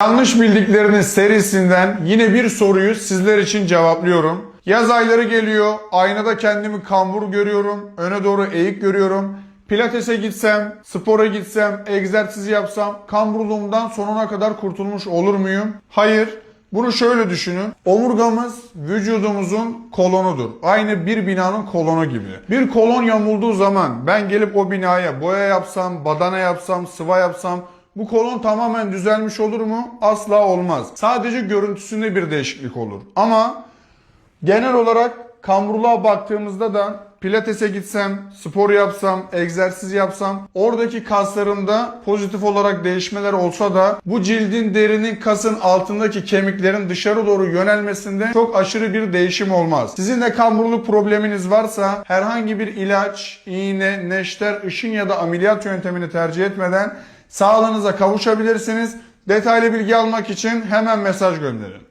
Yanlış bildikleriniz serisinden yine bir soruyu sizler için cevaplıyorum. Yaz ayları geliyor. Aynada kendimi kambur görüyorum. Öne doğru eğik görüyorum. Pilatese gitsem, spora gitsem, egzersiz yapsam kamburluğumdan sonuna kadar kurtulmuş olur muyum? Hayır. Bunu şöyle düşünün. Omurgamız vücudumuzun kolonudur. Aynı bir binanın kolonu gibi. Bir kolon yamulduğu zaman ben gelip o binaya boya yapsam, badana yapsam, sıva yapsam bu kolon tamamen düzelmiş olur mu? Asla olmaz. Sadece görüntüsünde bir değişiklik olur. Ama genel olarak kamburluğa baktığımızda da pilatese gitsem, spor yapsam, egzersiz yapsam oradaki kaslarımda pozitif olarak değişmeler olsa da bu cildin, derinin, kasın altındaki kemiklerin dışarı doğru yönelmesinde çok aşırı bir değişim olmaz. Sizin de kamburluk probleminiz varsa herhangi bir ilaç, iğne, neşter, ışın ya da ameliyat yöntemini tercih etmeden sağlığınıza kavuşabilirsiniz. Detaylı bilgi almak için hemen mesaj gönderin.